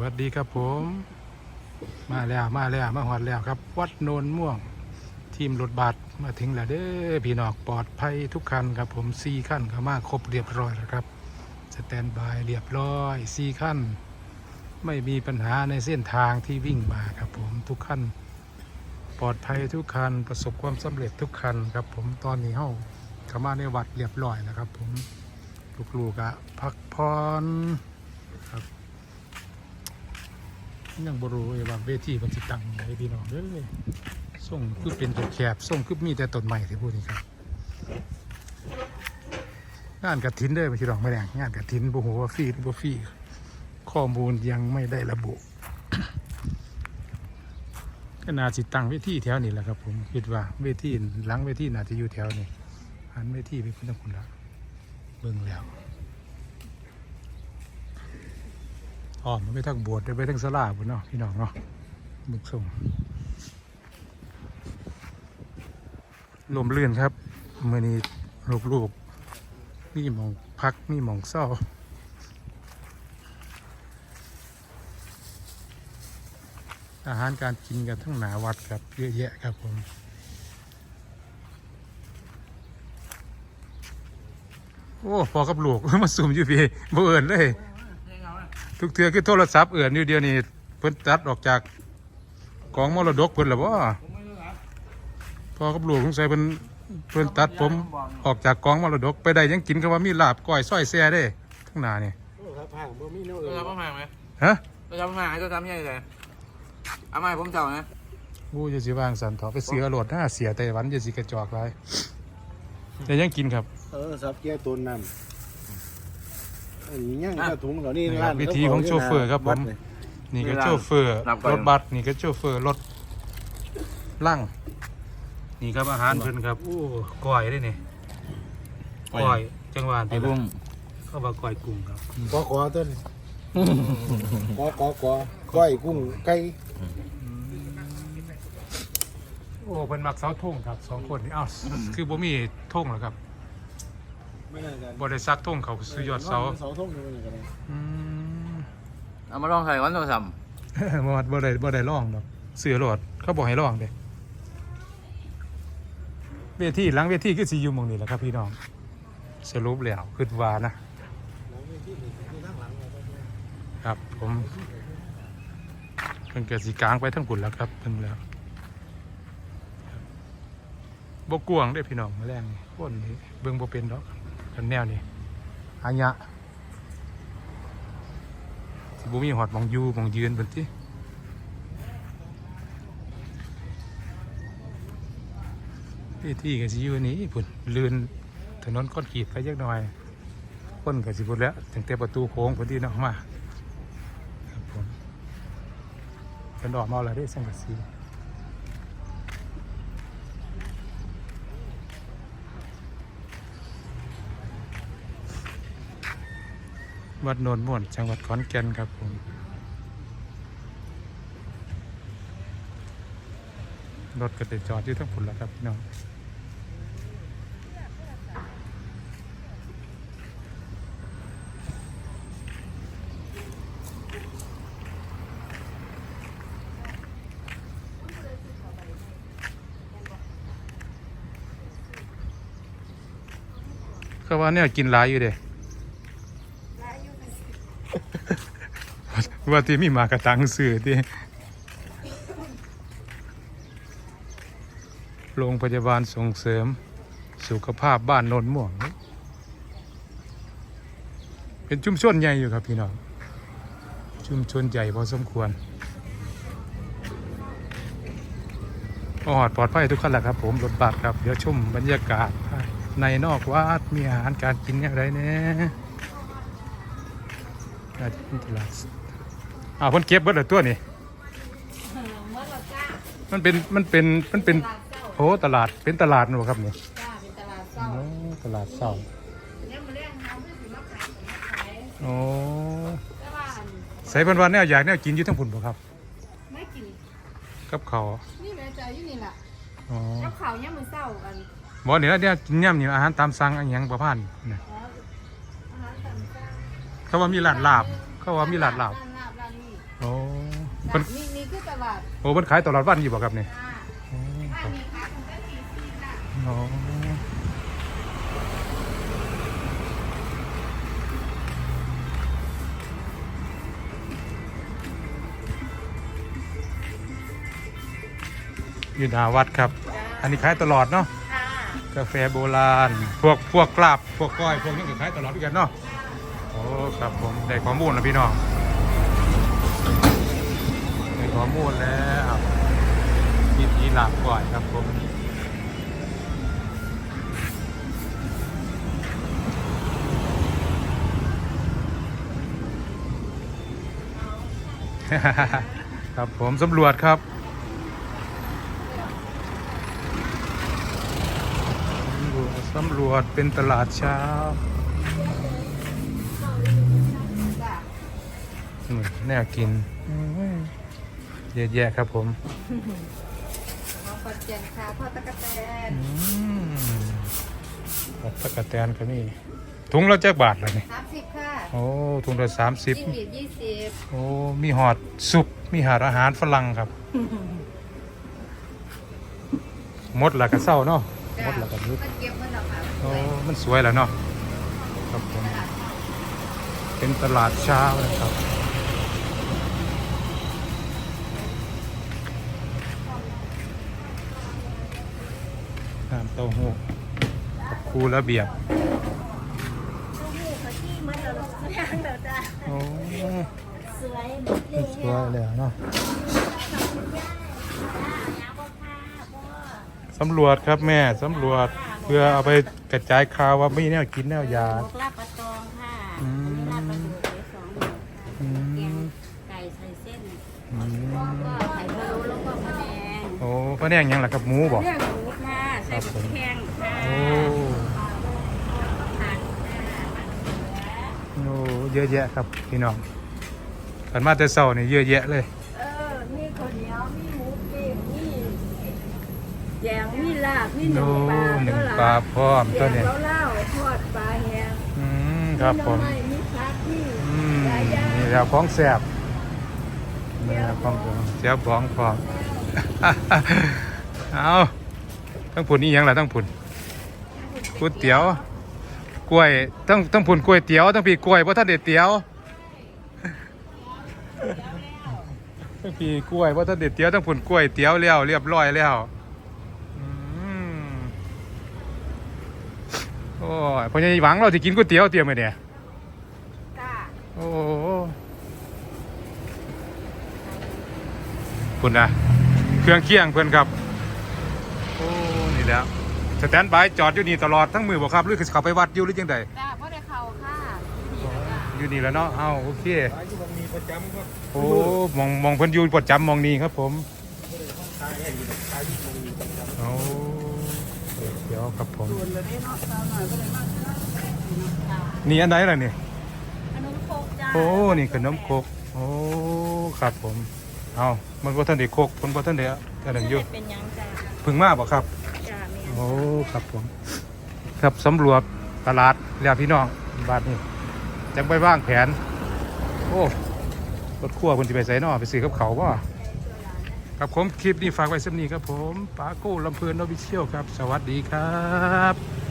วัสดีครับผม มาแล้วมาแล้วมาหอดแล้วครับ วัดโนนม่วง ทีมรถบัสมาถึงแล้วเด้อพี่นองปลอดภัยทุกคันครับผมสี่ขั้นข้ามาครบเรียบร้อยแล้วครับสแตนบายเรียบร้อยสี่ขั้น ไม่มีปัญหาในเส้นทางที่วิ่งมาครับผมทุกขั้น ปลอดภัยทุกคันประสบความสำเร็จทุกคันครับ ผมตอนนี้เฮาข้ามาในวัดเรียบร้อยแล้วครับ ผมลูกๆอะพักผ่อนครับ ยังบรูเลยว่าเวทีมันสิตังไหนพี่น้องเด้อส่งคือเป็นแคบส่งคือมีแต่ต้นใหม่ที่พูดนี่ครับงานกระถินเด้อพี่น้องไม่แดงงานกระถินบ่ฮู้ว่าฟรีหรือบ่ฟรีข้อมูลยังไม่ได้ระบุก็นาสิตังเวทีแถวนี้แหละครับ ผมคิดว่าเวทีหลังเวทีน่าจะอยู่แถวนี้หันเวทีไปพุ่นทางคุณละเบิ่งแล้ว อ๋อมันไปทั้งบสถ์ไปทั้งสลาบุญเนาะพี่น้องเนาะบึกส่งลมเลื่อนครับเมื่อนี้ลูกๆมีหมองพักมีหมองเศร้าอาหารการกินกันทั้งหนาวัดครับเยอะแยะครับผมโอ้พอกับลูกมาสุ่มอยู่พี่บ่เอินเลย ทุกเทือคือโทรศัพท์เอื่อนอยู่เดียวนี่เพิ่นตัดออกจากกองมรดกเพิ่นหรอบ่พอกับลูกสงสัยเพิ่นเพิ่นตัดผมออกจากกองมรดกไปได้ยังกินคำว่ามีลาบก้อยส้อยแซ่เด้ทั้งหนานี่ครับผ่านบ่มีโน้ตเราทำประมาณไหมฮะเราทำประมาณเราทำยังไงเลยเอามาให้ผมเจ้านะกูจะสิวางสันถอไปเสือโหลดหน้าเสียไต้หวันจะสิกระจอกไรแต่ยังกินครับ เออสับเกียร์ตุนนั่น อันนี้ยังกระถุงเหล่านี้นี่ครับร้านวิธีของโชเฟอร์ครับผมวัดเลยนี่ก็โชเฟอร์รถบัสนี่ก็โชเฟอร์รถลั่งนี่ครับอาหารเพิ่นครับโอ้ก้อยได้นี่ก้อยจังหวะไอ้บุ้งเข้ามาก้อยกุ้งครับขอขอต้นขอขอขอก้อยกุ้งไก่โอ้เป็นมักเสาทงครับสองคนนี่อ้าวคือบ่มีทงเหรอครับ ไม่น่าจะบ่ได้ซักทงเขาซื้อยอดเสาเสาทุ่งอยู่นี่กันเลยอืมเอามาลองใส่วันโทรศัพท์บ่ว่าบ่ได้บ่ได้ลองดอกเสือโหลดเขาบอกให้ลองเด้เวทีหลังเวทีคือสิอยู่หม่องนี้แหละครับพี่น้องสรุปแล้วคิดว่านะครับผมเพิ่นเกิดสีกลางไปทั้งปุ่นแล้วครับเพิ่นแล้วบกวางได้อพี่น้องมาแรงนี่คนนี่เบิ่งบ่เป็นดอก กันแนวนี้อายะสิบ่มีหอดหมองยูหมองยืนเพิ่นที่ที่ก็สิอยู่นี่พุ่นลื่นถนนคอนกรีตไปจักหน่อยคนก็สิพุ่นแล้วตั้งแต่ประตูโค้งพุ่นที่เนาะมาครับผมเป็นดอกมาแล้วได้สังกะสี วัดโนนม่วน จังหวัดขอนแก่นครับผมรถก็ติจอดอยู่ทั้งผุนแล้วครับพี่น้องก็ว่าเนี่ยกินหลายอยู่เด้ ว่าที่มีหมากระตังสื่อที่โรงพยาบาลส่งเสริมสุขภาพบ้านโนนม่วง เป็นชุมชนใหญ่อยู่ครับพี่น้อง ชุมชนใหญ่พอสมควรปลอดปลอดภัยทุกขั้นแหละครับผมรถบัสครับ เดี๋ยวชมบรรยากาศ ในนอกวัดมีอาหารการกินอย่างไรเนี่ยอาจจะเป็นตลาสด อ้าวเพิ่นเก็บเบิดเลยตัวนี่มันเป็นมันเป็นมันเป็นโอ้ตลาดเป็นตลาดนู่นครับนี่จ้าเป็นตลาดเศร้าโอ้ตลาดเศร้าเนี่ยมาเรียกเขาไม่ถือมาขายมาขายโอ้แต่ว่าอันใส่เพิ่นว่าแนวอยากแนวกินอยู่ทั้งพุ่นบ่ครับไม่กินกับเขาวนี่แม่ใจอยู่นี่แหละอ๋อแล้วเขาเนี่ยมือเศร้ากันบ่เนี่ยเนี่ยกินย่ำนี่อาหารตามสั่งอันหยังประมาณน่ะอ๋ออาหารตามสั่งเขาว่ามีร้านลาบเขาว่ามีร้านลาบร้านลาบร้านนี้ โอ้จ้ะเพิ่นนี่นี่คือตลาดโอ้เพิ่นขายตลอดวันอยู่บ่ครับนี่จ้าโอ้คบ้ารันบนี้ขายของได้สี่สิบจ้ะโอ้อยู่หน้าวัดครับ อันนี้ขายตลอดเนาะค่ะกาแฟโบราณ พวกพวกกลาบ พวกก้อย พวกนี้ก็ขายตลอดด้วยกันเนาะ โอ้ ครับผม ได้ข้อมูลแล้วพี่น้อง ได้ข้อมูลแล้วมีผีหลาบก้อยครับผมครับผมสำรวจครับสำรวจเป็นตลาดเช้าแน่กิน เยอะแยะครับผมของปัจเจนค่ะทอดตะกะแตนอืมผัดตะกะแตนก็มีถุงละจักบาทเลยนี่สามสิบค่ะโอ้ถุงละสามสิบ จิ้งหรีดยี่สิบโอ้ มีหอดซุป มีหาดอาหารฝรั่งครับ หมดและก็เศร้าเนาะ หมดและก็ยุดมันเก็บมันออกมาโอ้มันสวยแล้วเนาะ ครับผมเป็นตลาดเช้านะครับ เต้าหู้กับคูระเบียบโอ้สวยสวยเลยเนาะสำรวจครับแม่สำรวจเพื่อเอาไปกระจายข่าวว่ามีแนวกินแนวยาบอกลาบปลาตองค่ะอืมลาบปลาดุกเดี๋ยวสองหนึ่งอืแกงมไก่ใส่เส้นอืมก็ไข่พะโล้แล้วก็มะแดงโอ้พระแนงยังล่ะครับหมูบอก เรื่องหมูค่ะใส่หมูแข้งค่ะโอ้ผักค่ะโอ้เยอะแยะครับพี่น้องขันมาแต่เช้านี่เยอะแยะเลย เออ มีข้าวเหนียว มีหมูปิ้งมีแยงมีลาบมีหนึ่โอ้งปลาหนึ่งด้วยล่ะปลาพร้อมแยตัวงนี้เล่าๆทอดปลาแห้งอืมครับผมมีหน่อไมีผักมีอืมหลายอย่างนี่แล้วของแซ่บนี่แล้วของผมเสียบของพร้อมเอา ต้องผุนนี่ยังล่ะต้องผุนก๋วยเตี๋ยว กล้วยต้องต้องผุนกล้วยเตี๋ยวต้องปีกล้วยเพราะท่านเด็ดเตี๋ยวต้องปีกล้วยเพราะท่านเด็ดเตี๋ยวต้องผุนกล้วยเตี๋ยวแล้วเรียบร้อยแล้วอืมโอ้ยพอยังหวังเราจะกินก๋วยเตี๋ยวเตรียมไหมเนี่ยจ้าโอ้โหคุณนะเครื่องเคียงเพื่อนครับโอ้ นี่แหล้วสแตนบายจอดอยู่นี่ตลอดทั้งมือบอกครับหรือเขาไปวัดอยู่หรือยังไงจ้าพ่อได้เข่าค่ะอยู่นี่แหล้วเนาะเอาโอเคขายที่บางมีประจำครับโอ้มองมองเพิ่นอยู่ประจำมองนี่ครับผมขายแห้งอยู่ขายที่บางมีประจำโอ้เดี๋ยวครับผมนี่อันไหนล่ะนี่ขนมโคกจ้าโอ้นี่ขนมครกโอ้ครับผมเอามันบ่ทันได้ครกมันบ่ทันได้อันนั้นอยู่เป็นหยังจ้าเพึ่งมาบ่ครับจ้าแม่ โอ้ครับผม ครับสำรวจตลาดแล้วพี่น้องบ้านนี้จังไปว่างแผน โอ้รถขั้วคนที่ไปใส่นอไปซื้อกับเขาบ่ครับผมคลิปนี้ฝากไว้สักนี้ครับผมปาโก้ลำเพลินโนบิเชียวครับ สวัสดีครับ